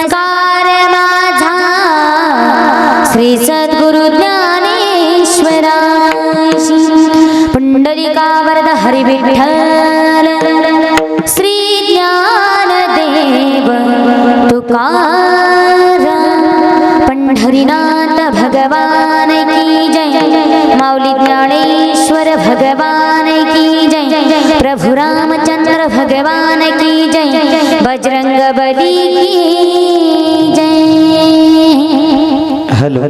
नमस्कार माझा. श्री सद्गुरु ज्ञानेश्वरा. पुंडलिका वरद हरि विठ्ठल श्री ज्ञानदेव तुकार. पंढरीनाथ भगवान की जय. माऊली ज्ञानेश्वर भगवान की जय. प्रभु रामचंद्र भगवान की जय. बजरंग बली की जय हॅलो